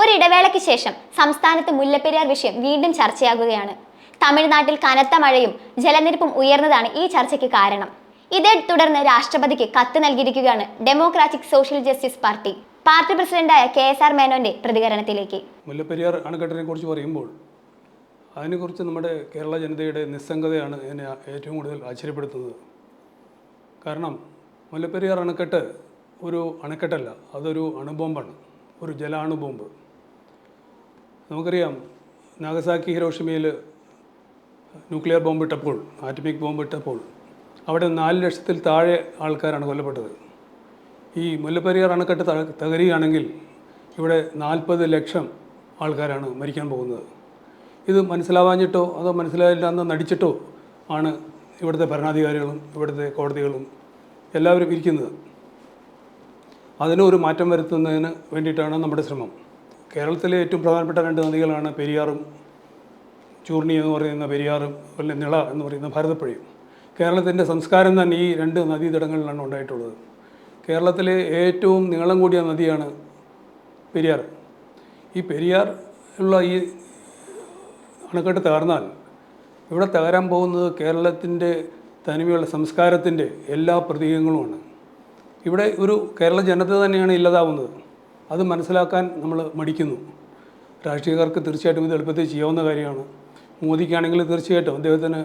ഒരിടവേളയ്ക്ക് ശേഷം സംസ്ഥാനത്ത് മുല്ലപ്പെരിയാർ വിഷയം വീണ്ടും ചർച്ചയാകുകയാണ്. തമിഴ്നാട്ടിൽ കനത്ത മഴയും ജലനിരപ്പും ഉയർന്നതാണ് ഈ ചർച്ചയ്ക്ക് കാരണം. ഇതേ തുടർന്ന് രാഷ്ട്രപതിക്ക് കത്ത് നൽകിയിരിക്കുകയാണ് democratic social justice party. Party പ്രസിഡന്റായ കെ എസ് ആർ മേനോന്റെ പ്രതികരണത്തിലേക്ക്. മുല്ലപ്പെരിയാർ അണക്കെട്ടിനെ കുറിച്ച് പറയുമ്പോൾ അതിനെക്കുറിച്ച് നമ്മുടെ കേരള ജനതയുടെ നിസ്സംഗതയാണ് എന്നെ ഏറ്റവും കൂടുതൽ ആശ്ചര്യപ്പെടുത്തുന്നത്. കാരണം മുല്ലപ്പെരിയാർ അണക്കെട്ട് ഒരു അണക്കെട്ടല്ല അതൊരു അണുബോംബാണ് ഒരു ജലാണുബോംബ്. നമുക്കറിയാം നാഗസാക്കി ഹിരോഷിമയിൽ ന്യൂക്ലിയർ ബോംബ് ഇട്ടപ്പോൾ ആറ്റമിക് ബോംബ് ഇട്ടപ്പോൾ അവിടെ നാല് ലക്ഷത്തിൽ താഴെ ആൾക്കാരാണ് കൊല്ലപ്പെട്ടത്. ഈ മുല്ലപ്പെരിയാർ അണക്കെട്ട് തകരുകയാണെങ്കിൽ ഇവിടെ നാൽപ്പത് ലക്ഷം ആൾക്കാരാണ് മരിക്കാൻ പോകുന്നത്. ഇത് മനസ്സിലാവാഞ്ഞിട്ടോ അതോ മനസ്സിലായില്ല എന്ന് നടിച്ചിട്ടോ ആണ് ഇവിടുത്തെ ഭരണാധികാരികളും ഇവിടുത്തെ കോടതികളും എല്ലാവരും ഇരിക്കുന്നത്. അതിനൊരു മാറ്റം വരുത്തുന്നതിന് വേണ്ടിയിട്ടാണ് നമ്മുടെ ശ്രമം. കേരളത്തിലെ ഏറ്റവും പ്രധാനപ്പെട്ട രണ്ട് നദികളാണ് പെരിയാറും ചൂർണി എന്ന് പറയുന്ന പെരിയാറും അല്ലെങ്കിൽ നിള എന്ന് പറയുന്ന ഭാരതപ്പുഴയും. കേരളത്തിന്റെ സംസ്കാരം തന്നെ ഈ രണ്ട് നദീതടങ്ങളിലാണ് ഉണ്ടായിട്ടുള്ളത്. കേരളത്തിലെ ഏറ്റവും നീളം കൂടിയ നദിയാണ് പെരിയാർ. ഈ പെരിയാർ ഉള്ള ഈ അണക്കെട്ട് തകർന്നാൽ ഇവിടെ തകരാൻ പോകുന്നത് കേരളത്തിന്റെ തനിമയുള്ള സംസ്കാരത്തിന്റെ എല്ലാ പ്രതീകങ്ങളുമാണ്. ഇവിടെ ഒരു കേരള ജനത തന്നെയാണ് ഇല്ലാതാവുന്നത്. അത് മനസ്സിലാക്കാൻ നമ്മൾ മടിക്കുന്നു. രാഷ്ട്രീയക്കാർക്ക് തീർച്ചയായിട്ടും ഇത് എളുപ്പത്തിൽ ചെയ്യാവുന്ന കാര്യമാണ്. മോദിക്കാണെങ്കിൽ തീർച്ചയായിട്ടും അദ്ദേഹത്തിന്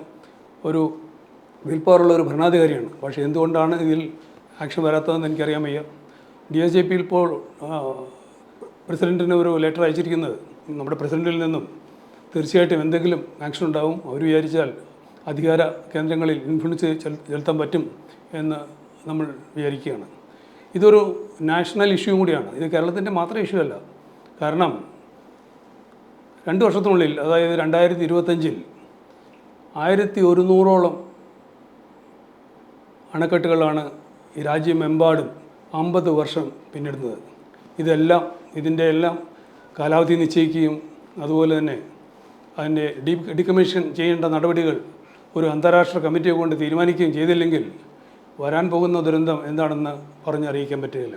ഒരു വിൽ പവറുള്ള ഒരു ഭരണാധികാരിയാണ്. പക്ഷേ എന്തുകൊണ്ടാണ് ഇതിൽ ആക്ഷൻ വരാത്തതെന്ന് എനിക്കറിയാൻ വയ്യ. ഡി എസ് ജെ പി ഇപ്പോൾ പ്രസിഡന്റിന് ഒരു ലെറ്റർ അയച്ചിരിക്കുന്നത്. നമ്മുടെ പ്രസിഡന്റിൽ നിന്നും തീർച്ചയായിട്ടും എന്തെങ്കിലും ആക്ഷൻ ഉണ്ടാവും. അവർ വിചാരിച്ചാൽ അധികാര കേന്ദ്രങ്ങളിൽ ഇൻഫ്ലുവൻസ് ചെലുത്താൻ പറ്റും എന്ന് നമ്മൾ വിചാരിക്കുകയാണ്. ഇതൊരു നാഷണൽ ഇഷ്യൂ കൂടിയാണ്. ഇത് കേരളത്തിന്റെ മാത്രം ഇഷ്യൂ അല്ല. കാരണം രണ്ട് വർഷത്തിനുള്ളിൽ അതായത് രണ്ടായിരത്തി ഇരുപത്തഞ്ചിൽ ആയിരത്തി ഒരുന്നൂറോളം അണക്കെട്ടുകളാണ് ഈ രാജ്യമെമ്പാടും അമ്പത് വർഷം പിന്നിടുന്നത്. ഇതെല്ലാം ഇതിന്റെ എല്ലാം കാലാവധി നിശ്ചയിക്കുകയും അതുപോലെ തന്നെ അതിന്റെ ഡീ ഡിക്കമ്മീഷൻ ചെയ്യേണ്ട നടപടികൾ ഒരു അന്താരാഷ്ട്ര കമ്മിറ്റിയെ കൊണ്ട് തീരുമാനിക്കുകയും ചെയ്തില്ലെങ്കിൽ വരാൻ പോകുന്ന ദുരന്തം എന്താണെന്ന് പറഞ്ഞറിയിക്കാൻ പറ്റുകയില്ല.